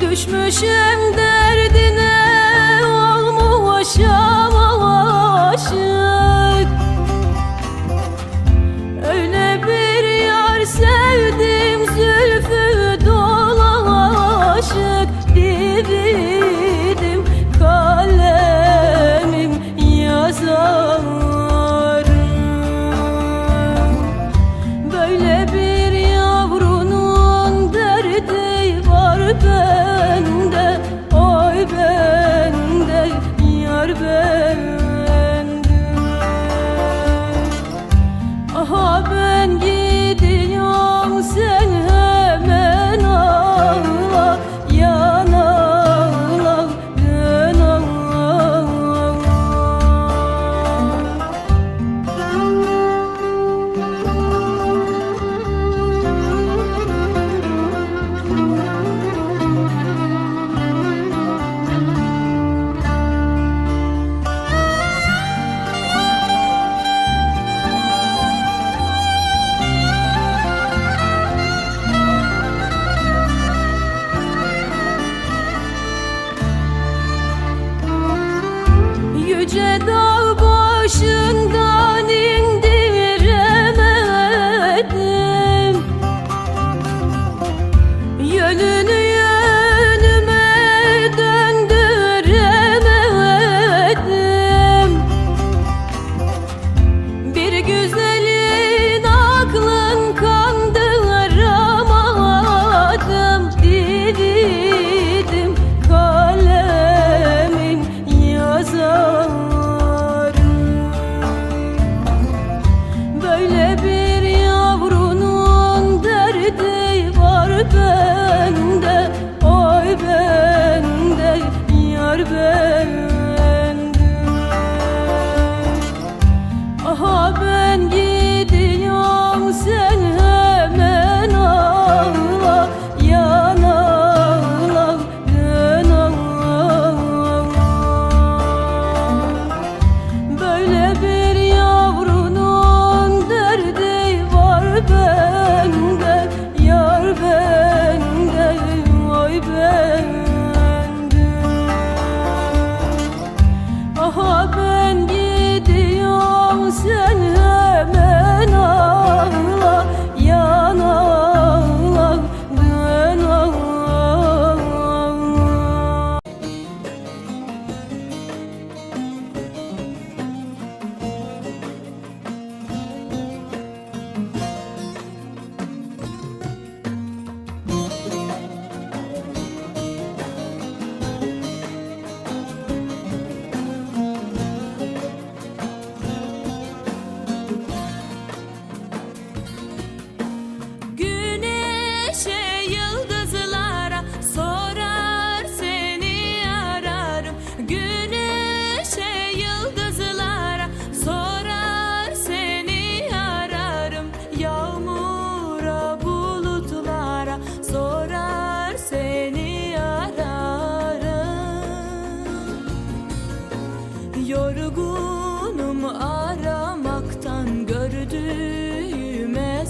Düşmüşüm derdine olmuş aşık başı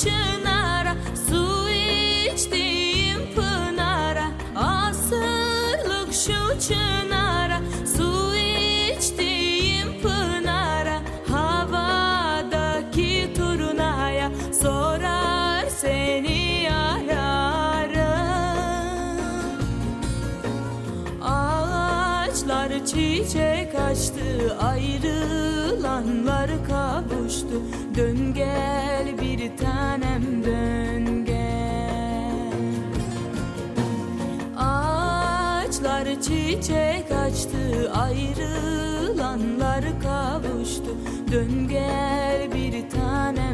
çınara Su içtiğim pınara Asırlık şu çınara Su içtiğim pınara Havadaki turunaya Sorar seni ararım. Ağaçlar çiçek açtı Ayrılanlar kavuştu Dön gel ayrılanlar kavuştu. Dön gel bir tane